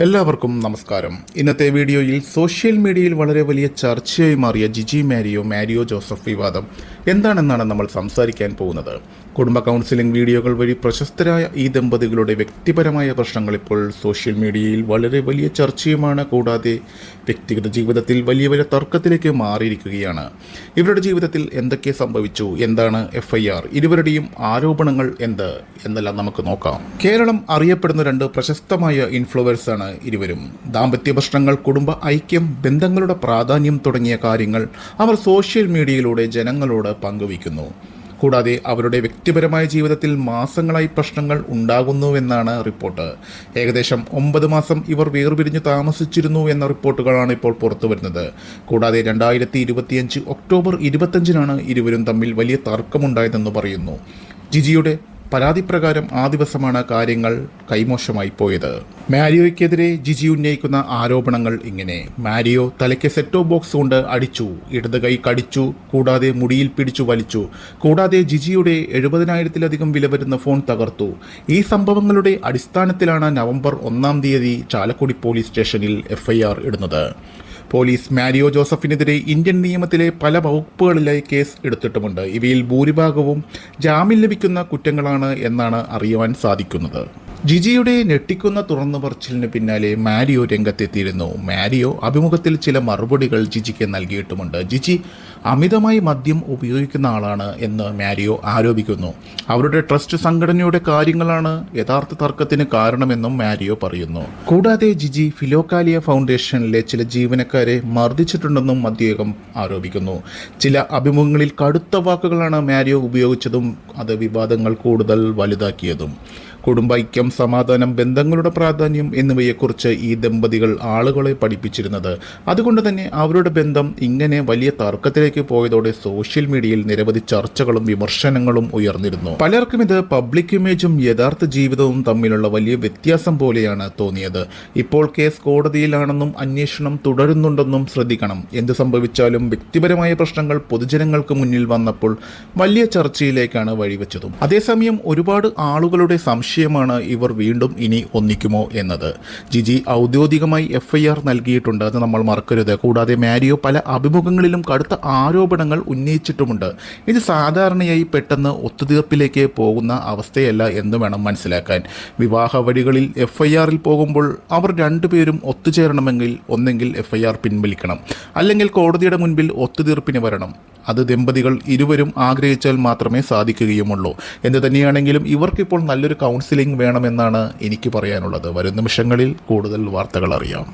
എല്ലാവർക്കും നമസ്കാരം. ഇന്നത്തെ വീഡിയോയിൽ സോഷ്യൽ മീഡിയയിൽ വളരെ വലിയ ചർച്ചയായി മാറിയ ജിജി മാരിയോ മാരിയോ ജോസഫ് വിവാദം എന്താണെന്നാണ് നമ്മൾ സംസാരിക്കാൻ പോകുന്നത്. കുടുംബ കൗൺസിലിംഗ് വീഡിയോകൾ വഴി പ്രശസ്തരായ ഈ ദമ്പതികളുടെ വ്യക്തിപരമായ പ്രശ്നങ്ങൾ ഇപ്പോൾ സോഷ്യൽ മീഡിയയിൽ വളരെ വലിയ ചർച്ചയുമാണ്. കൂടാതെ വ്യക്തിഗത ജീവിതത്തിൽ വലിയ വലിയ തർക്കത്തിലേക്ക് മാറിയിരിക്കുകയാണ്. ഇവരുടെ ജീവിതത്തിൽ എന്തൊക്കെ സംഭവിച്ചു? എന്താണ് എഫ് ഐ ആർ ഇരുവരുടെയും ആരോപണങ്ങൾ എന്ത്? എന്നെല്ലാം നമുക്ക് നോക്കാം. കേരളം അറിയപ്പെടുന്ന രണ്ട് പ്രശസ്തമായ ഇൻഫ്ലുവൻസാണ് ഇരുവരും. ദാമ്പത്യ പ്രശ്നങ്ങൾ കുടുംബ ഐക്യം ബന്ധങ്ങളുടെ പ്രാധാന്യം തുടങ്ങിയ കാര്യങ്ങൾ അവർ സോഷ്യൽ മീഡിയയിലൂടെ ജനങ്ങളോട് പങ്കുവയ്ക്കുന്നു. കൂടാതെ അവരുടെ വ്യക്തിപരമായ ജീവിതത്തിൽ മാസങ്ങളായി പ്രശ്നങ്ങൾ ഉണ്ടാകുന്നുവെന്നാണ് റിപ്പോർട്ട്. ഏകദേശം ഒമ്പത് മാസം ഇവർ വേർപിരിഞ്ഞു താമസിച്ചിരുന്നു എന്ന റിപ്പോർട്ടുകളാണ് ഇപ്പോൾ പുറത്തു വരുന്നത്. കൂടാതെ രണ്ടായിരത്തി ഇരുപത്തിയഞ്ച് ഒക്ടോബർ ഇരുപത്തഞ്ചിനാണ് ഇരുവരും തമ്മിൽ വലിയ തർക്കമുണ്ടായതെന്ന് പറയുന്നു. ജിജിയുടെ പരാതി പ്രകാരം ആ ദിവസമാണ് കാര്യങ്ങൾ കൈമോശമായി പോയത്. മാരിയോയ്ക്കെതിരെ ജിജി ഉന്നയിക്കുന്ന ആരോപണങ്ങൾ ഇങ്ങനെ. മാരിയോ തലയ്ക്ക് സെറ്റോ ബോക്സ് കൊണ്ട് അടിച്ചു ഇടത് കൈ കടിച്ചു കൂടാതെ മുടിയിൽ പിടിച്ചു വലിച്ചു. കൂടാതെ ജിജിയുടെ എഴുപതിനായിരത്തിലധികം വില വരുന്ന ഫോൺ തകർത്തു. ഈ സംഭവങ്ങളുടെ അടിസ്ഥാനത്തിലാണ് നവംബർ ഒന്നാം തീയതി ചാലക്കുടി പോലീസ് സ്റ്റേഷനിൽ എഫ്ഐആർ ഇടുന്നത്. പോലീസ് മാരിയോ ജോസഫിനെതിരെ ഇന്ത്യൻ നിയമത്തിലെ പല വകുപ്പുകളിലായി കേസ് എടുത്തിട്ടുമുണ്ട്. ഇവയിൽ ഭൂരിഭാഗവും ജാമ്യം ലഭിക്കുന്ന കുറ്റങ്ങളാണ് എന്നാണ് അറിയുവാൻ സാധിക്കുന്നത്. ജിജിയുടെ ഞെട്ടിക്കുന്ന തുറന്നു പറച്ചിലിന് പിന്നാലെ മാരിയോ രംഗത്തെത്തിയിരുന്നു. മാരിയോ അഭിമുഖത്തിൽ ചില മറുപടികൾ ജിജിക്ക് നൽകിയിട്ടുമുണ്ട്. ജിജി അമിതമായി മദ്യം ഉപയോഗിക്കുന്ന ആളാണ് എന്ന് മാരിയോ ആരോപിക്കുന്നു. അവരുടെ ട്രസ്റ്റ് സംഘടനയുടെ കാര്യങ്ങളാണ് യഥാർത്ഥ തർക്കത്തിന് കാരണമെന്നും മാരിയോ പറയുന്നു. കൂടാതെ ജിജി ഫിലോക്കാലിയ ഫൗണ്ടേഷനിലെ ചില ജീവനക്കാരെ മർദ്ദിച്ചിട്ടുണ്ടെന്നും മദ്യേകം ആരോപിക്കുന്നു. ചില അഭിമുഖങ്ങളിൽ കടുത്ത വാക്കുകളാണ് മാരിയോ ഉപയോഗിച്ചതും അത് വിവാദങ്ങൾ കൂടുതൽ വലുതാക്കിയതും. കുടുംബൈക്യം സമാധാനം ബന്ധങ്ങളുടെ പ്രാധാന്യം എന്നിവയെക്കുറിച്ച് ഈ ദമ്പതികൾ ആളുകളെ പഠിപ്പിച്ചിരുന്നത്. അതുകൊണ്ട് തന്നെ അവരുടെ ബന്ധം ഇങ്ങനെ വലിയ തർക്കത്തിലേക്ക് പോയതോടെ സോഷ്യൽ മീഡിയയിൽ നിരവധി ചർച്ചകളും വിമർശനങ്ങളും ഉയർന്നിരുന്നു. പലർക്കും ഇത് പബ്ലിക് ഇമേജും യഥാർത്ഥ ജീവിതവും തമ്മിലുള്ള വലിയ വ്യത്യാസം പോലെയാണ് തോന്നിയത്. ഇപ്പോൾ കേസ് കോടതിയിലാണെന്നും അന്വേഷണം തുടരുന്നുണ്ടെന്നും ശ്രദ്ധിക്കണം. എന്ത് സംഭവിച്ചാലും വ്യക്തിപരമായ പ്രശ്നങ്ങൾ പൊതുജനങ്ങൾക്ക് മുന്നിൽ വന്നപ്പോൾ വലിയ ചർച്ചയിലേക്കാണ് വഴിവെച്ചതും. അതേസമയം ഒരുപാട് ആളുകളുടെ സംശയമാണ് ഇവർ വീണ്ടും ഇനി ഒന്നിക്കുമോ എന്നത്. ജിജി ഔദ്യോഗികമായി എഫ്ഐആർ നൽകിയിട്ടുണ്ട് അത് നമ്മൾ മറക്കരുത്. കൂടാതെ മാരിയോ പല അഭിമുഖങ്ങളിലും കടുത്ത ആരോപണങ്ങൾ ഉന്നയിച്ചിട്ടുമുണ്ട്. ഇത് സാധാരണയായി പെട്ടെന്ന് ഒത്തുതീർപ്പിലേക്ക് പോകുന്ന അവസ്ഥയല്ല എന്ന് വേണം മനസ്സിലാക്കാൻ. വിവാഹ വഴികളിൽ എഫ്ഐആറിൽ പോകുമ്പോൾ അവർ രണ്ടുപേരും ഒത്തുചേരണമെങ്കിൽ ഒന്നെങ്കിൽ എഫ്ഐആർ പിൻവലിക്കണം. അല്ലെങ്കിൽ കോടതിയുടെ മുൻപിൽ ഒത്തുതീർപ്പിന് വരണം. അത് ദമ്പതികൾ ഇരുവരും ആഗ്രഹിച്ചാൽ മാത്രമേ സാധിക്കുകയുമുള്ളൂ. എന്ത് തന്നെയാണെങ്കിലും ഇവർക്കിപ്പോൾ നല്ലൊരു കൗൺസിലിംഗ് വേണമെന്നാണ് എനിക്ക് പറയാനുള്ളത്. വരും നിമിഷങ്ങളിൽ കൂടുതൽ വാർത്തകൾ അറിയാം.